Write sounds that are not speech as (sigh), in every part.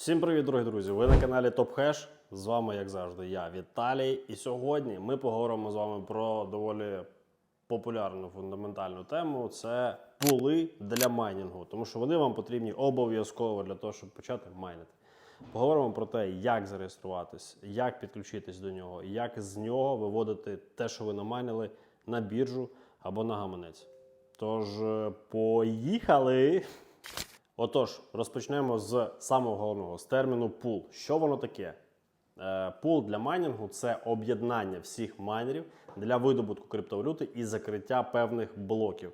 Всім привіт, дорогі друзі! Ви на каналі TopHash. З вами, як завжди, я Віталій. І сьогодні ми поговоримо з вами про доволі популярну фундаментальну тему це пули для майнінгу, тому що вони вам потрібні обов'язково для того, щоб почати майнити. Поговоримо про те, як зареєструватись, як підключитись до нього, як з нього виводити те, що ви намайнили, на біржу або на гаманець. Тож, е, поїхали! Отож, розпочнемо з самого головного з терміну пул. Що воно таке? Е, Пул для майнінгу це об'єднання всіх майнерів для видобутку криптовалюти і закриття певних блоків.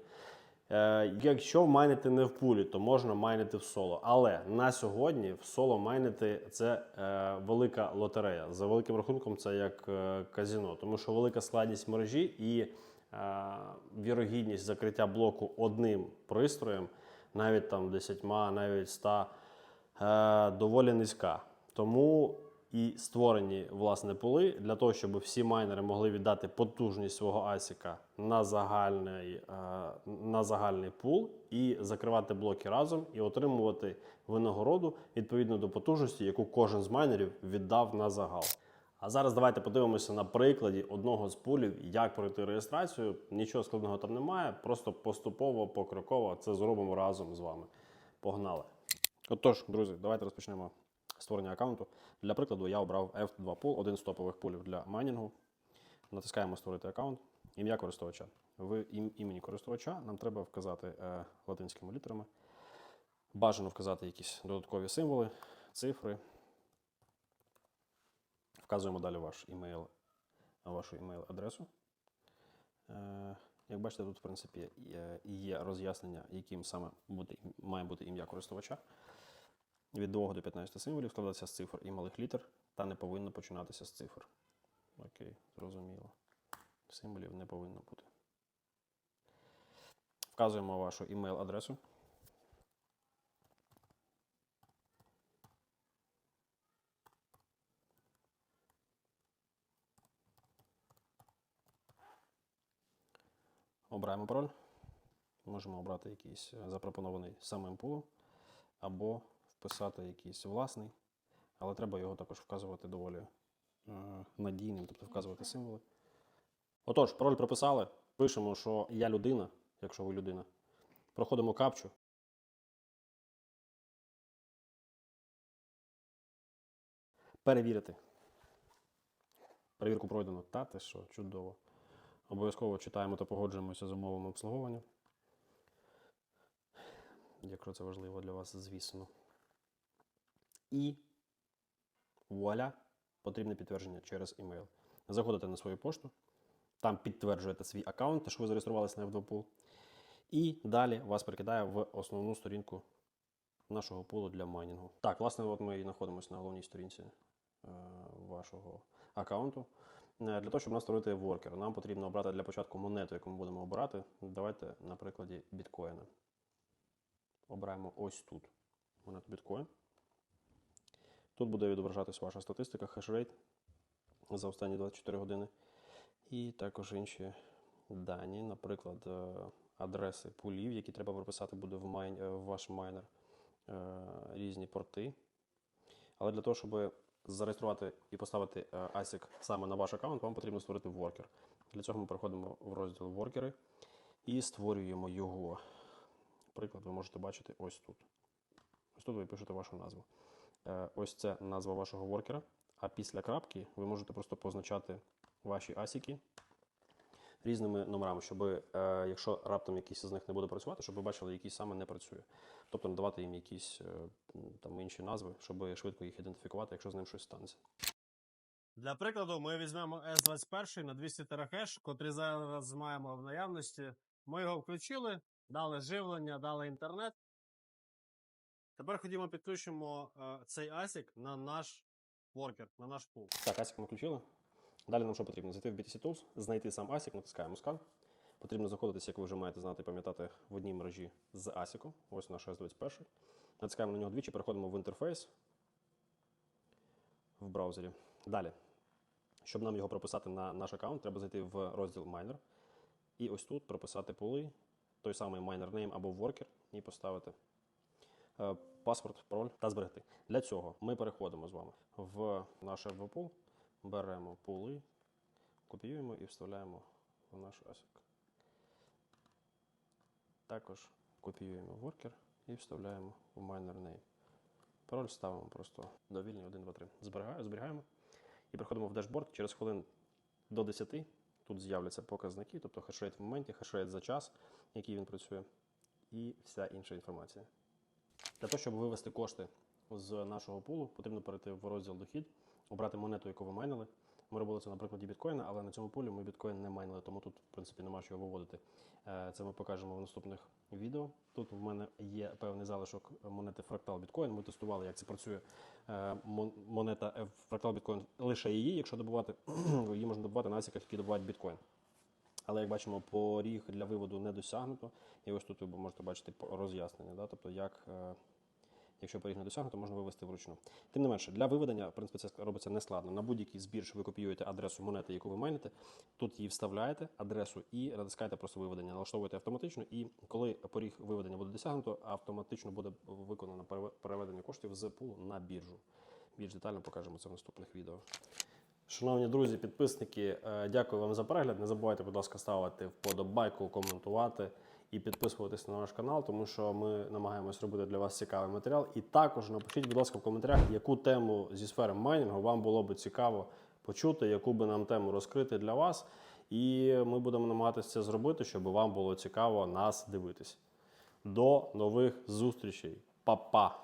Е, Якщо майнити не в пулі, то можна майнити в соло. Але на сьогодні в соло майнити це е, велика лотерея. За великим рахунком, це як казіно, тому що велика складність мережі і вірогідність закриття блоку одним пристроєм, навіть там 10, навіть 100, е, доволі низька. Тому і створені власне пули для того, щоб всі майнери могли віддати потужність свого асіка на загальний, е, на загальний пул і закривати блоки разом і отримувати винагороду відповідно до потужності, яку кожен з майнерів віддав на загал. А зараз давайте подивимося на прикладі одного з пулів, як пройти реєстрацію. Нічого складного там немає, просто поступово, покроково це зробимо разом з вами. Погнали! Отож, друзі, давайте розпочнемо створення аккаунту. Для прикладу, я обрав F2 Pool, один з топових пулів для майнінгу. Натискаємо Створити аккаунт, ім'я користувача. В імені користувача нам треба вказати е, латинськими літерами. Бажано вказати якісь додаткові символи, цифри. Вказуємо далі ваш імейл, вашу імейл-адресу. Е, Як бачите, тут в принципі є- роз'яснення, яким саме буде, має бути ім'я користувача. Від 2 до 15 символів складається з цифр і малих літер та не повинно починатися з цифр. Окей, зрозуміло. Символів не повинно бути. Вказуємо вашу імейл-адресу. Обираємо пароль. Можемо обрати якийсь е, запропонований самим пулом або вписати якийсь власний, але треба його також вказувати доволі е, надійним, тобто вказувати символи. Отож, пароль прописали, пишемо, що я людина, якщо ви людина. Проходимо капчу. Перевірити. Перевірку пройдено. Та ти що, чудово. Обов'язково читаємо та погоджуємося з умовами обслуговування. Якщо це важливо для вас, звісно. І вуаля, потрібне підтвердження через імейл. Заходите на свою пошту, там підтверджуєте свій аккаунт, що ви зареєструвалися на F2Pool. І далі вас перекидає в основну сторінку нашого пулу для майнінгу. Так, власне, от ми і знаходимося на головній сторінці е, вашого аккаунту. Е, Для того, щоб у нас створити воркер, нам потрібно обрати для початку монету, яку ми будемо обирати. Давайте на прикладі біткоїна. Обираємо ось тут монету біткоін. Тут буде відображатись ваша статистика, хешрейт за останні 24 години. І також інші дані, наприклад, е, адреси пулів, які треба прописати буде в, майн, е, в ваш майнер, різні порти. Але для того, щоб зареєструвати і поставити е, ASIC саме на ваш аккаунт, вам потрібно створити воркер. Для цього ми переходимо в розділ воркери і створюємо його. Приклад ви можете бачити ось тут. Ось тут ви пишете вашу назву. Е, Ось це назва вашого воркера. А після крапки ви можете просто позначати ваші асіки різними номерами, щоб, е, якщо раптом якийсь з них не буде працювати, щоб ви бачили, який саме не працює. Тобто надавати їм якісь е, там інші назви, щоб швидко їх ідентифікувати, якщо з ним щось станеться. Для прикладу, ми візьмемо S21 на 200 терахеш, котрий зараз маємо в наявності. Ми його включили, дали живлення, дали інтернет. Тепер ходімо підключимо е, цей ASIC на наш воркер, на наш пул. Так, ASIC ми включили. Далі нам що потрібно? Зайти в BTC Tools, знайти сам ASIC, натискаємо скан. Потрібно знаходитися, як ви вже маєте знати і пам'ятати, в одній мережі з ASIC. Ось наш S21. Натискаємо на нього двічі, переходимо в інтерфейс в браузері. Далі. Щоб нам його прописати на наш аккаунт, треба зайти в розділ Miner. І ось тут прописати пули, той самий miner name або worker, і поставити е, паспорт, пароль та зберегти. Для цього ми переходимо з вами в наш FVPool, беремо пули, копіюємо і вставляємо в наш ASIC. Також копіюємо worker і вставляємо в miner name. Пароль ставимо просто довільний 1, 2, 3. Зберігаємо, і переходимо в дашборд. Через хвилин до 10 тут з'являться показники, тобто хешрейт в моменті, хешрейт за час, який він працює, і вся інша інформація. Для того, щоб вивести кошти з нашого пулу, потрібно перейти в розділ дохід, обрати монету, яку ви майнили. Ми робили це на прикладі біткоїна, але на цьому полі ми біткоін не майнили, тому тут, в принципі, нема що виводити. Е, Це ми покажемо в наступних відео. Тут в мене є певний залишок монети Fractal Bitcoin. Ми тестували, як це працює. Е, Монета F- Fractal Bitcoin лише її, якщо добувати, (clears throat) її можна добувати на асіках, які добувають біткоін. Але як бачимо, поріг для виводу не досягнуто. І ось тут ви можете бачити роз'яснення, да? тобто як, е, якщо поріг не досягнуто, можна вивести вручну. Тим не менше, для виведення, в принципі, це робиться нескладно. На будь-який збір ви копіюєте адресу монети, яку ви майните, тут її вставляєте, адресу і натискаєте просто виведення, налаштовуєте автоматично. І коли поріг виведення буде досягнуто, автоматично буде виконано переведення коштів з пулу на біржу. Більш детально покажемо це в наступних відео. Шановні друзі, підписники, е, дякую вам за перегляд. Не забувайте, будь ласка, ставити вподобайку, коментувати і підписуватись на наш канал, тому що ми намагаємось робити для вас цікавий матеріал. І також напишіть, будь ласка, в коментарях, яку тему зі сфери майнінгу вам було би цікаво почути, яку би нам тему розкрити для вас. І ми будемо намагатися це зробити, щоб вам було цікаво нас дивитись. До нових зустрічей. Па-па!